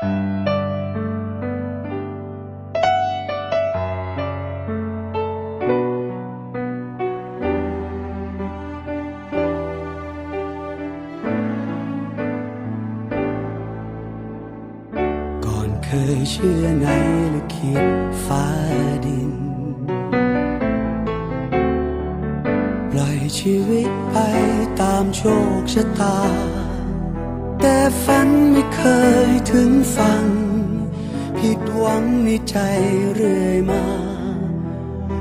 ก่อนเคยเชื่อในลิขิตฟ้าดิน ปล่อยชีวิตไปตามโชคชะตา แต่ฝันไม่เคยถึงฟังผิดหวังในใจเรื่อยมา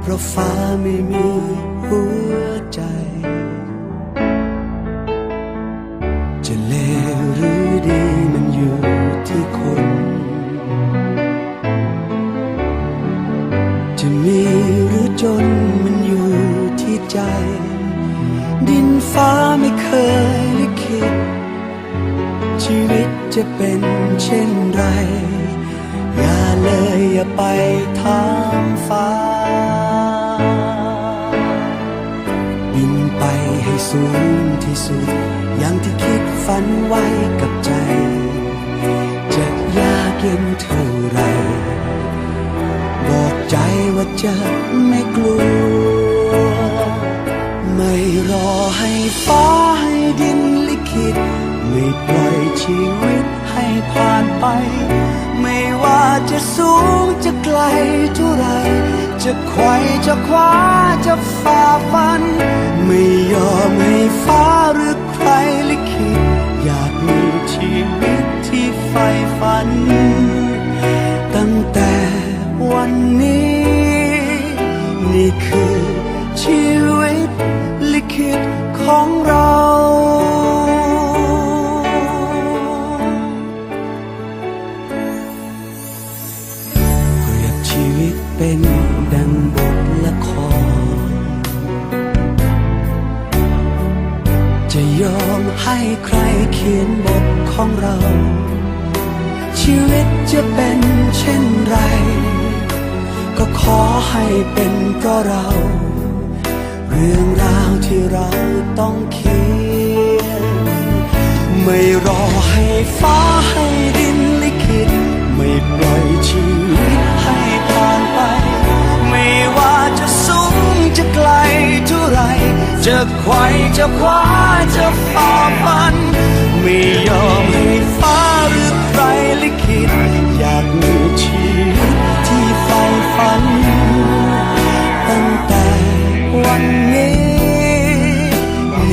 เพราะฟ้าไม่มีหัวใจ จะเลวหรือดีมันอยู่ที่คน จะมีหรือจนมันอยู่ที่ใจ ดินฟ้าไม่ ชีวิตจะเป็นเช่นไร อย่าเลยอย่าไปถามฟ้า บินไปให้สูงที่สุด อย่างที่คิดฝันไว้กับใจ จะยากเย็นเท่าไร บอกใจว่าจะไม่กลัว ไม่รอให้ฟ้า ไม่ปล่อยชีวิตให้ผ่านไป ไม่ว่าจะสูงจะไกลเท่าไร จะไขว่จะคว้าจะฝ่าฟัน ไม่ยอมให้ฟ้าหรือใครลิขิตอยากมีชีวิตที่ใฝ่ฝัน ตั้งแต่วันนี้ นี่คือ ให้ใครเขียนบทของเรา ชีวิตจะเป็นเช่นไร ก็ขอให้เป็นเพราะเรา เรื่องราวที่เราต้องเขียน ไม่รอให้ฟ้าให้ดินลิขิต ไม่ปล่อยชีวิตให้ผ่านไป ไม่ว่าจะสูงจะไกลเท่าไรจะไขว่จะคว้าจะฝ่า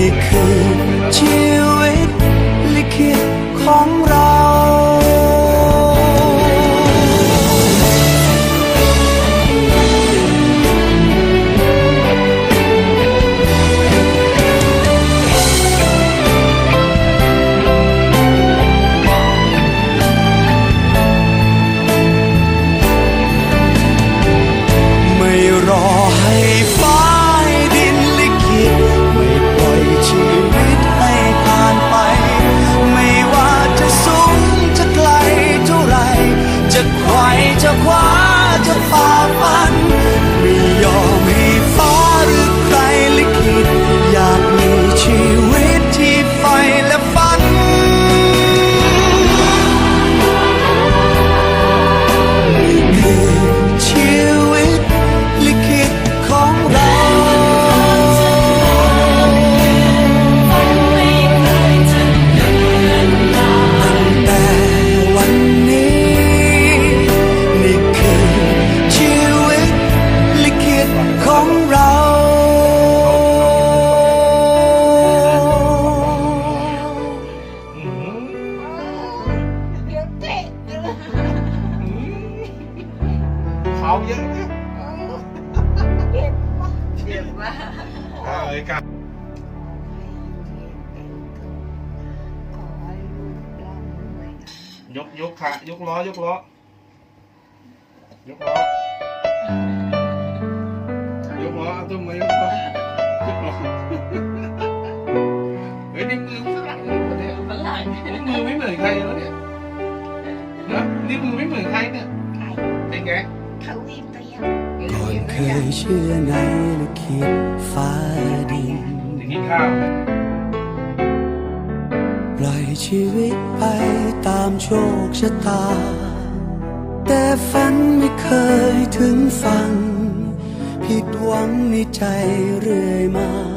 นี่คือชีวิตลิขิตของเรา เจ็บมากเออกับขอให้ลูกร่ำรวยยกยกขายกล้อยกล้อยกล้อยกล้อเอาตัวมือยกล้อยกล้อเฮ้ยนี่มือฝรั่งเลยคนเนี้ยฝรั่งนี่มือไม่เหมือนใครแล้วเนี่ยนะนี่มือไม่เหมือนใครเนี่ยไอ้เป็นไงทวีเตรียม ก่อนเคยเชื่อในลิขิตฟ้าดินจะกินข้าวปล่อยชีวิตไปตามามโชคชะตา แต่ฝันไม่เคยถึงฝันผิดหวังในใจเรื่อยมา